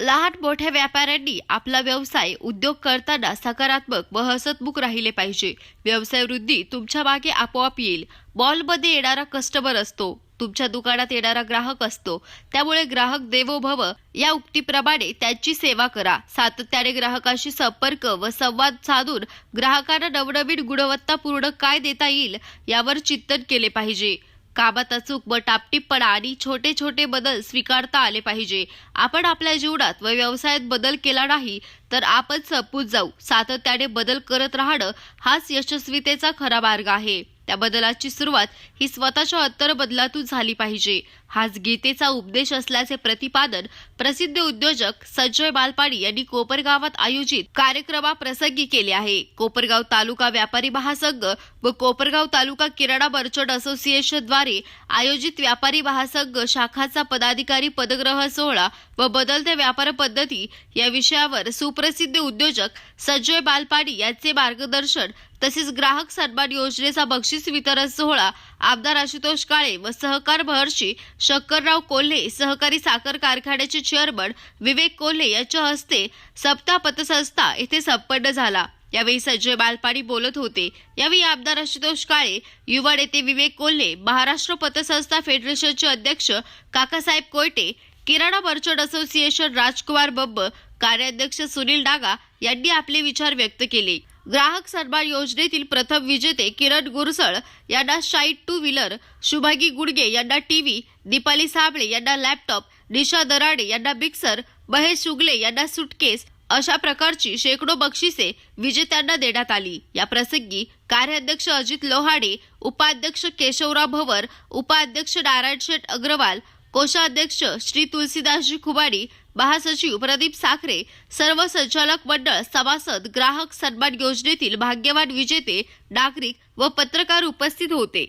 लहान मोठ्या व्यापाऱ्यांनी आपला व्यवसाय उद्योग करताना सकारात्मक व हसतमुख राहिले पाहिजे. व्यवसाय वृद्धी तुमच्या मागे आपोआप येईल. मॉलमध्ये येणारा कस्टमर असतो. तुमच्या दुकानात येणारा ग्राहक असतो. त्यामुळे ग्राहक देवो भव या उक्तीप्रमाणे त्यांची सेवा करा. सातत्याने ग्राहकाशी संपर्क व संवाद साधून ग्राहकांना नवनवीन गुणवत्तापूर्ण काय देता येईल यावर चिंतन केले पाहिजे. काबाता अचूक व टापटीपणा आणि छोटे छोटे बदल स्वीकारता आले पाहिजे. आपण आपल्या जीवनात व व्यवसायात बदल केला नाही तर आपण सपूत जाऊ. सातत्याने बदल करत राहणं हाच यशस्वीतेचा खरा मार्ग आहे. त्या बदलाची सुरुवात ही स्वतःच्या अत्तर बदलातून झाली पाहिजे. हाच गीतेचा उपदेश असल्याचे प्रतिपादन प्रसिद्ध उद्योजक संजय बालपाडी यांनी कोपरगावात आयोजित कार्यक्रमाप्रसंगी केले आहे. कोपरगाव तालुका व्यापारी महासंघ व कोपरगाव तालुका किराणा मर्चंट असोसिएशनद्वारे आयोजित व्यापारी महासंघ शाखाचा पदाधिकारी पदग्रह सोहळा व बदलत्या व्यापार पद्धती या विषयावर सुप्रसिद्ध उद्योजक संजय बालपाडी यांचे मार्गदर्शन तसेच ग्राहक सन्मान योजनेचा बक्षीस वितरण सोहळा आमदार आशुतोष काळे व सहकार महर्षी शंकरराव कोल्हे सहकारी साखर कारखान्याचे चेअरमन विवेक कोल्हे यांच्या हस्ते सप्ताह पतसंस्था येथे संपन्न झाला. यावेळी संजय बालपाडी बोलत होते. यावेळी आमदार आशुतोष काळे युवा नेते विवेक कोल्हे महाराष्ट्र पतसंस्था फेडरेशनचे अध्यक्ष काकासाहेब कोयटे किराणा मर्चंट असोसिएशन राजकुमार बब्ब कार्याध्यक्ष सुनील डागा यांनी आपले विचार व्यक्त केले. ग्राहक सन्मान योजनेतील प्रथम विजेते किरण गुरसळ यांना शाईट टू व्हीलर शुभागी गुडगे यांना टीव्ही दीपाली साबळे यांना लॅपटॉप निशा दराडे यांना मिक्सर महेश शुगले यांना सुटकेस अशा प्रकारची शेकडो बक्षिसे विजेत्यांना देण्यात आली. या प्रसंगी कार्याध्यक्ष अजित लोहाडे उपाध्यक्ष केशवराव भवर उपाध्यक्ष नारायण शेठ अग्रवाल कोषाध्यक्ष श्री तुलसीदासजी खुबाडी महासचिव प्रदीप साखरे सर्व संचालक मंडळ सभासद ग्राहक सन्मान योजनेतील भाग्यवान विजेते नागरिक व पत्रकार उपस्थित होते.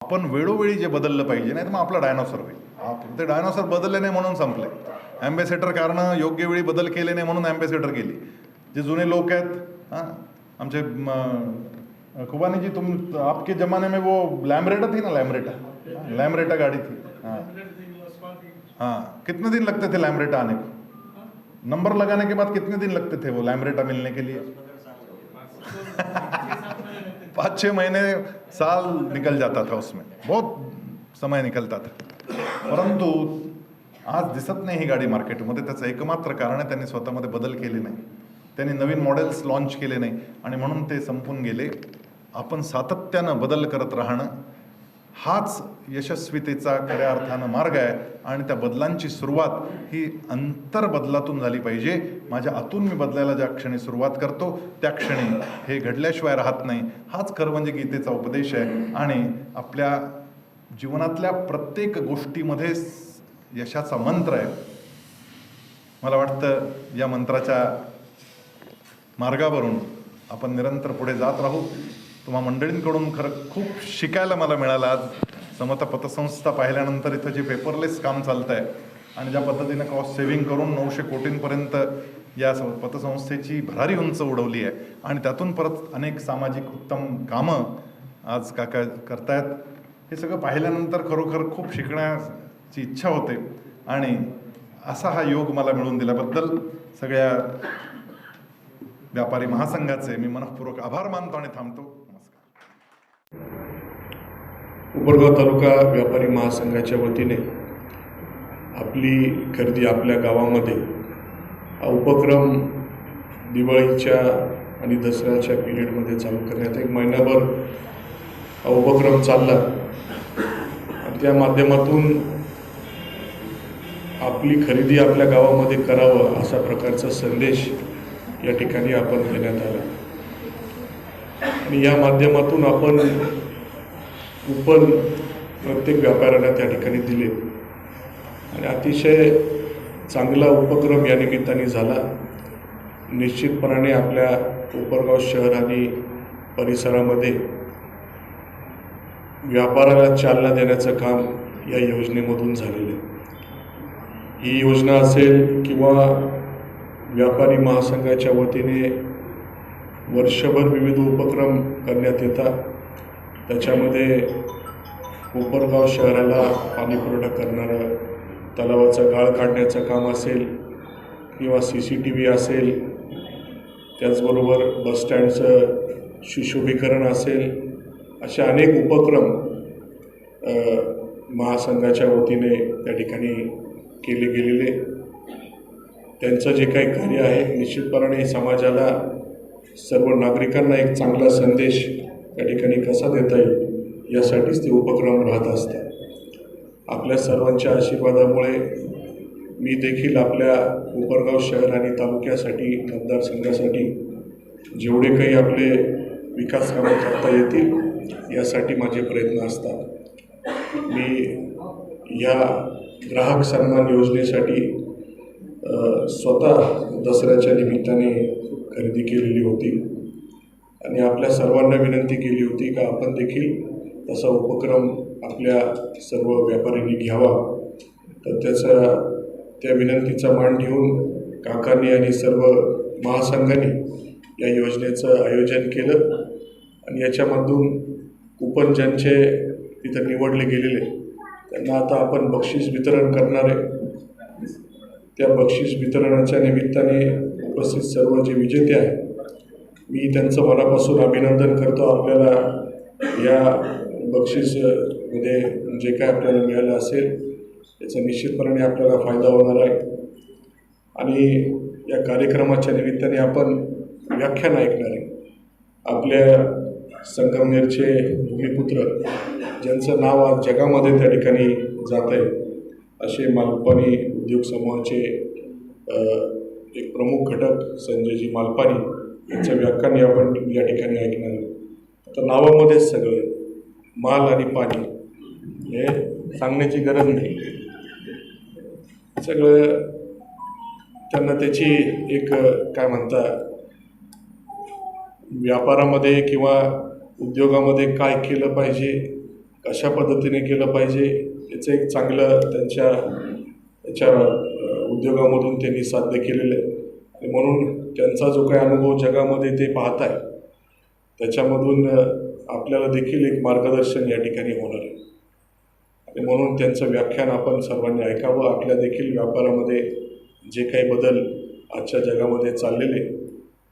आपण वेळोवेळी जे बदललं पाहिजे नाही तर मग आपला डायनॉसॉर होईल. ते डायनॉसॉर बदलले नाही म्हणून संपले. अँबेसेडर कारण योग्य वेळी बदल केले नाही म्हणून अँबेसेडर केली जे जुने लोक आहेत हां आमचे म, खुबानी जी तुम आपके जमाने में वो लैमरेटा थी ना लैमरेटा लैमरेटा गाड़ी थी. हाँ कितने दिन लगते थे लैमरेटा आने को? नंबर लगाने के बाद कितने दिन लगते थे वो लैमरेटा मिलने के लिए? पाँच छः महीने साल निकल जाता था उसमें। बहुत समय निकलता था। परंतु आज दिसत नाही ही गाडी मार्केटमध्ये त्याचं एकमात्र कारण आहे त्यांनी स्वतःमध्ये बदल केले नाही. त्यांनी नवीन मॉडेल्स लॉन्च केले नाही. आणि म्हणून ते संपून गेले. आपण सातत्यानं बदल करत राहणं हाच यशस्वीतेचा खऱ्या अर्थानं मार्ग आहे आणि त्या बदलांची सुरुवात ही अंतर बदलातून झाली पाहिजे. माझ्या आतून मी बदलायला ज्या क्षणी सुरुवात करतो त्या क्षणी हे घडल्याशिवाय राहत नाही. हाच खरं म्हणजे गीतेचा उपदेश आहे आणि आपल्या जीवनातल्या प्रत्येक गोष्टीमध्ये यशाचा मंत्र आहे. मला वाटतं या मंत्राच्या मार्गावरून आपण निरंतर पुढे जात राहू. तुम्हा मंडळींकडून खरं खूप शिकायला मला मिळालं. आज समता पतसंस्था पाहिल्यानंतर इथं जे पेपरलेस काम चालतं आहे आणि ज्या पद्धतीनं कॉस्ट सेव्हिंग करून नऊशे कोटींपर्यंत या स- पतसंस्थेची भरारी उंच उडवली आहे. आणि त्यातून परत अनेक सामाजिक उत्तम कामं आज काका करतायत. हे सगळं पाहिल्यानंतर खरोखर खूप शिकण्याची इच्छा होते. आणि असा हा योग मला मिळवून दिल्याबद्दल सगळ्या व्यापारी महासंघाचे मी मनपूर्वक आभार मानतो आणि थांबतो. उपरगाव तालुका व्यापारी महासंघाच्या वतीने आपली खरेदी आपल्या गावामध्ये हा उपक्रम दिवाळीच्या आणि दसऱ्याच्या पिरियडमध्ये चालू करण्यात एक महिनाभर हा उपक्रम चालला. आणि त्या माध्यमातून आपली खरेदी आपल्या गावामध्ये करावं असा प्रकारचा संदेश या ठिकाणी आपण देण्यात आला. आणि या माध्यमातून आपण कुपन प्रत्येक व्यापाऱ्याला त्या ठिकाणी दिले. आणि अतिशय चांगला उपक्रम या निमित्ताने झाला. निश्चितपणाने आपल्या कोपरगाव शहर आणि परिसरामध्ये व्यापाराला चालना देण्याचं काम या योजनेमधून झालेलं आहे. ही योजना असेल किंवा व्यापारी महासंघाच्या वतीने वर्षभर विविध उपक्रम करण्यात येतात. त्याच्यामध्ये कोपरगाव शहराला पाणीपुरवठा करणारं तलावाचा गाळ काढण्याचं काम असेल किंवा सी सी टी व्ही असेल त्याचबरोबर बसस्टँडचं सुशोभीकरण असेल अशा अनेक उपक्रम महासंघाच्या वतीने त्या ठिकाणी केले गेलेले. त्यांचं जे काही कार्य आहे निश्चितपणाने समाजाला सर्व नागरिकांना एक चांगला संदेश त्या ठिकाणी कसा देता येईल? यासाठीच ते उपक्रम राहत असतात आपल्या सर्वांच्या आशीर्वादामुळे मी देखील आपल्या कोपरगाव शहर आणि तालुक्यासाठी मतदारसंघासाठी जेवढे काही आपले विकास कामं करता येतील यासाठी माझे प्रयत्न असतात. मी या ग्राहक सन्मान योजनेसाठी स्वतः दसऱ्याच्या निमित्ताने खरेदी केलेली होती. आणि आपल्या सर्वांना विनंती केली होती का आपण देखील असा उपक्रम आपल्या सर्व व्यापाऱ्यांनी घ्यावा. तर त्याचा त्या विनंतीचा मान घेऊन काकांनी आणि सर्व महासंघाने या योजनेचं आयोजन केलं. आणि याच्यामधून कुपन ज्यांचे तिथं निवडले गेलेले त्यांना आता आपण बक्षीस वितरण करणार आहे. त्या बक्षीस वितरणाच्या निमित्ताने उपस्थित सर्व जे विजेते आहेत मी त्यांचं मनापासून अभिनंदन करतो. आपल्याला या बक्षीसमध्ये जे काय आपल्याला मिळालं असेल त्याचा निश्चितपणे आपल्याला फायदा होणार आहे. आणि या कार्यक्रमाच्या निमित्ताने आपण व्याख्यान ऐकणार आहे. आपल्या संगमनेरचे भूमिपुत्र ज्यांचं नाव आज जगामध्ये त्या ठिकाणी जात आहे असे मालपानी उद्योग समूहाचे एक प्रमुख घटक संजयजी मालपानी यांचं व्याख्यान आपण या ठिकाणी ऐकणार आहोत. आता नावामध्येच सगळे माल आणि पाणी हे सांगण्याची गरज नाही. सगळं त्यांना त्याची एक काय म्हणता व्यापारामध्ये किंवा उद्योगामध्ये काय केलं पाहिजे कशा पद्धतीने केलं पाहिजे याचं एक चांगलं त्यांच्या त्याच्या उद्योगामधून त्यांनी साध्य केलेलं आहे. म्हणून त्यांचा जो काही अनुभव जगामध्ये ते पाहत आहे त्याच्यामधून आपल्याला देखील एक मार्गदर्शन या ठिकाणी होणार आहे. आणि म्हणून त्यांचं व्याख्यान आपण सर्वांनी ऐकावं. आपल्या देखील व्यापारामध्ये जे काही बदल आजच्या जगामध्ये चाललेले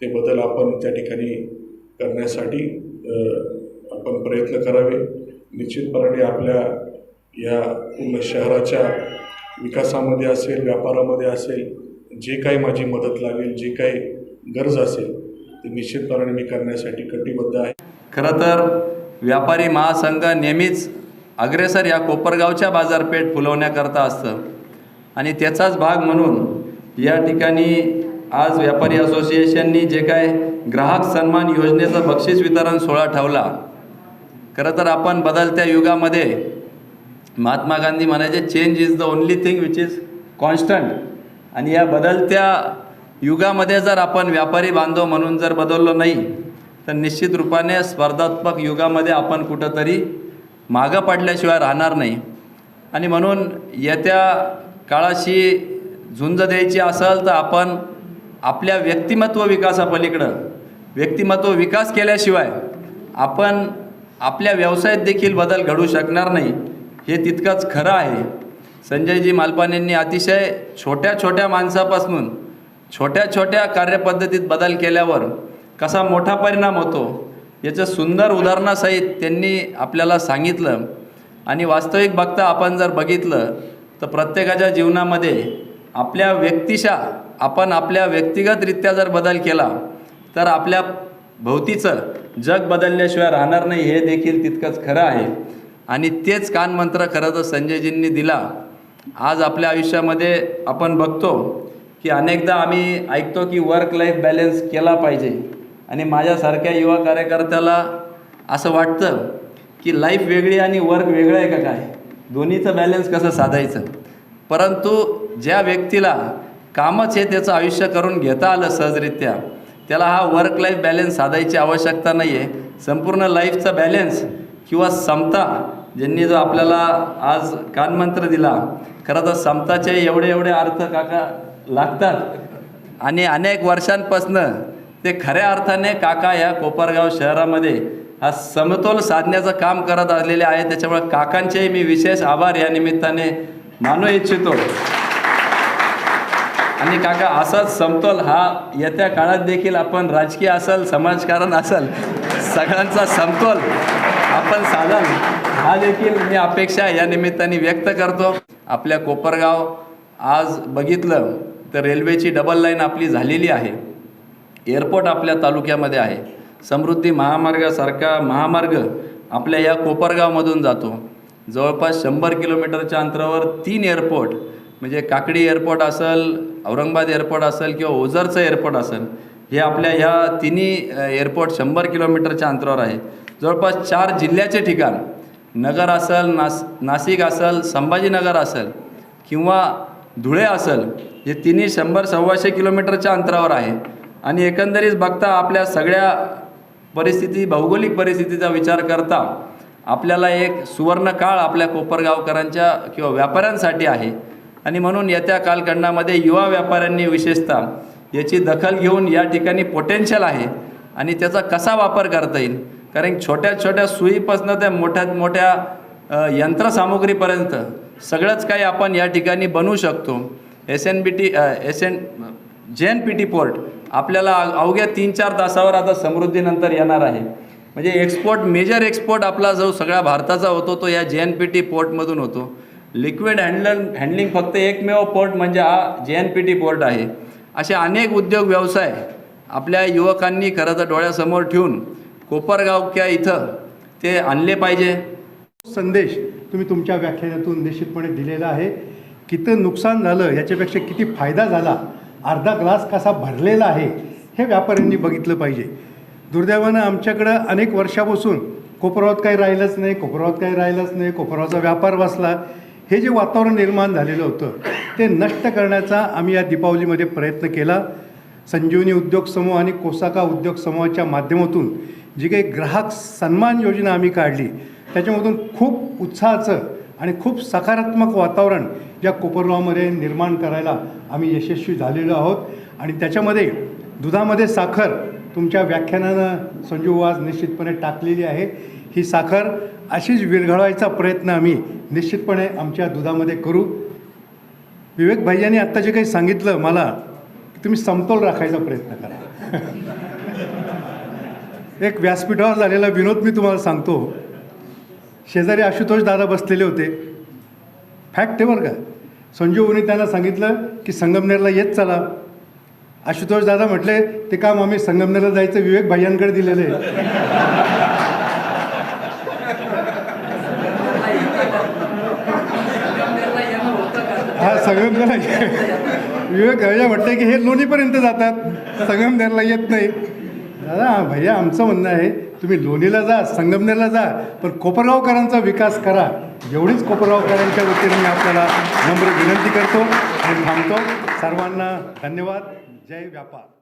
ते बदल आपण त्या ठिकाणी करण्यासाठी आपण प्रयत्न करावे. निश्चितपणे आपल्या या पूर्ण शहराच्या विकासामध्ये असेल व्यापारामध्ये असेल जे काही माझी मदत लागेल जे काही गरज असेल ते निश्चितपणे मी करण्यासाठी कटिबद्ध आहे. खरं तर व्यापारी महासंघ नेहमीच अग्रेसर या कोपरगावच्या बाजारपेठ फुलवण्याकरता असतं. आणि त्याचाच भाग म्हणून या ठिकाणी आज व्यापारी असोसिएशननी जे काय ग्राहक सन्मान योजनेचं बक्षीस वितरण सोहळा ठेवला. खरं तर आपण बदलत्या युगामध्ये महात्मा गांधी म्हणायचे change is the only thing which is constant आणि या बदलत्या युगामध्ये जर आपण व्यापारी बांधव म्हणून जर बदललो नाही तर निश्चित रूपाने स्पर्धात्मक युगामध्ये आपण कुठंतरी मागं पडल्याशिवाय राहणार नाही. आणि म्हणून येत्या काळाशी झुंज द्यायची असेल तर आपण आपल्या व्यक्तिमत्व विकासापलीकडं व्यक्तिमत्व विकास केल्याशिवाय आपण आपल्या व्यवसायात देखील बदल घडू शकणार नाही हे तितकंच खरं आहे. संजयजी मालपानेंनी अतिशय छोट्या छोट्या माणसापासून छोट्या छोट्या कार्यपद्धतीत बदल केल्यावर कसा मोठा परिणाम होतो याचं सुंदर उदाहरणासहित त्यांनी आपल्याला सांगितलं. आणि वास्तविक बघता आपण जर बघितलं तर प्रत्येकाच्या जीवनामध्ये आपल्या व्यक्तिशा आपण आपल्या व्यक्तिगतरित्या जर बदल केला तर आपल्या भोवतीचं जग बदलल्याशिवाय राहणार नाही हे देखील तितकंच खरं आहे. आणि तेच कानमंत्र खरं तर संजयजींनी दिला. आज आपल्या आयुष्यामध्ये आपण बघतो की अनेकदा आम्ही ऐकतो की वर्क लाईफ बॅलन्स केला पाहिजे. आणि माझ्यासारख्या युवा कार्यकर्त्याला असं वाटतं की लाईफ वेगळी आणि वर्क वेगळं आहे का काय? दोन्हीचं बॅलन्स कसं साधायचं? परंतु ज्या व्यक्तीला कामच हे त्याचं आयुष्य करून घेता आलं सहजरित्या त्याला हा वर्क लाईफ बॅलन्स साधायची आवश्यकता नाही आहे संपूर्ण लाईफचा बॅलन्स किंवा समता ज्यांनी जो आपल्याला आज कानमंत्र दिला खरं तर समताचे एवढे एवढे अर्थ काका लागतात. आणि अनेक वर्षांपासनं ते खऱ्या अर्थाने काका या कोपरगाव शहरामध्ये हा समतोल साधण्याचं काम करत आलेले आहे त्याच्यामुळे काकांचेही मी विशेष आभार या निमित्ताने मानू इच्छितो. आणि काका असाच समतोल हा येत्या काळात देखील आपण राजकीय असेल समाजकारण असेल सगळ्यांचा समतोल आपण साधन हा देखील मी अपेक्षा या निमित्ताने व्यक्त करतो. आपल्या कोपरगाव आज बघितलं तर रेल्वेची डबल लाईन आपली झालेली आहे. एअरपोर्ट आपल्या तालुक्यामध्ये आहे. समृद्धी महामार्गासारखा महामार्ग आपल्या या कोपरगावमधून जातो. जवळपास शंभर किलोमीटरच्या अंतरावर तीन एअरपोर्ट म्हणजे काकडी एअरपोर्ट असेल औरंगाबाद एअरपोर्ट असेल किंवा ओझरचं एअरपोर्ट असेल हे आपल्या ह्या तिन्ही एअरपोर्ट शंभर किलोमीटरच्या अंतरावर आहे. जवळपास चार जिल्ह्याचे ठिकाण नगर असेल नास नाशिक असेल संभाजीनगर असेल किंवा धुळे असेल हे तिन्ही शंभर सव्वाशे किलोमीटरच्या अंतरावर आहे. आणि एकंदरीत बघता आपल्या सगळ्या परिस्थिती भौगोलिक परिस्थितीचा विचार करता आपल्याला एक सुवर्णकाळ आपल्या कोपरगावकरांच्या किंवा व्यापाऱ्यांसाठी आहे. आणि म्हणून येत्या कालखंडामध्ये युवा व्यापाऱ्यांनी विशेषतः याची दखल घेऊन या ठिकाणी पोटेन्शियल आहे आणि त्याचा कसा वापर करता येईल? कारण छोट्या छोट्या सुईपासनं त्या मोठ्यात मोठ्या यंत्रसामुग्रीपर्यंत सगळंच काही आपण या ठिकाणी बनवू शकतो. S N B T S N J N P T port आपल्याला अवघ्या तीन चार तासावर आता समृद्धीनंतर येणार आहे. म्हणजे एक्सपोर्ट मेजर एक्सपोर्ट आपला जो सगळ्या भारताचा होतो तो या जे एन पी टी पोर्टमधून होतो. लिक्विड हँडल हँडलिंग फक्त एकमेव पोर्ट म्हणजे हा जे एन पी टी पोर्ट आहे. असे अनेक उद्योग व्यवसाय आपल्या युवकांनी खरं तर डोळ्यासमोर ठेवून कोपरगावच्या इथं ते आणले पाहिजे. संदेश तुम्ही तुमच्या व्याख्यानातून निश्चितपणे दिलेला आहे. किती नुकसान झालं याच्यापेक्षा किती फायदा झाला अर्धा ग्लास कसा भरलेला आहे हे व्यापाऱ्यांनी बघितलं पाहिजे. दुर्दैवानं आमच्याकडं अनेक वर्षापासून कोपरावात काही राहिलंच नाही कोपरावात काही राहिलंच नाही कोपरावाचा व्यापार बसला. हे जे वातावरण निर्माण झालेलं होतं ते नष्ट करण्याचा आम्ही या दीपावलीमध्ये प्रयत्न केला. संजीवनी उद्योग समूह आणि कोसाका उद्योग समूहाच्या माध्यमातून जी काही ग्राहक सन्मान योजना आम्ही काढली त्याच्यामधून खूप उत्साहाचं आणि खूप सकारात्मक वातावरण या कोपरगावमध्ये निर्माण करायला आम्ही यशस्वी झालेलो आहोत. आणि त्याच्यामध्ये दुधामध्ये साखर तुमच्या व्याख्यानानं संजीव आज निश्चितपणे टाकलेली आहे. ही साखर अशीच विरघळवायचा प्रयत्न आम्ही निश्चितपणे आमच्या दुधामध्ये करू. विवेक भाईयांनी आत्ता जे काही सांगितलं मला की तुम्ही समतोल राखायचा प्रयत्न करा. एक व्यासपीठावर झालेला विनोद मी तुम्हाला सांगतो. शेजारी आशुतोष दादा बसलेले होते. फॅक्ट आहे बरं का? संजीवनी त्यांना सांगितलं की संगमनेरला येत चला. आशुतोष दादा म्हटले ते काम आम्ही संगमनेरला जायचं विवेक भाईयांकडे दिलेलं आहे. हा संगमनेरला विवेक भैया म्हटलं की हे लोणीपर्यंत जातात. संगमनेरला येत नाही. दादा भैया आमचं म्हणणं आहे तुम्ही लोणीला जा संगमनेरला जा पण कोपरगावकरांचा विकास करा. एवढीच कोपरगावकरांच्या वतीने मी आपल्याला नम्र विनंती करतो आणि थांबतो. सर्वांना धन्यवाद. जय व्यापार.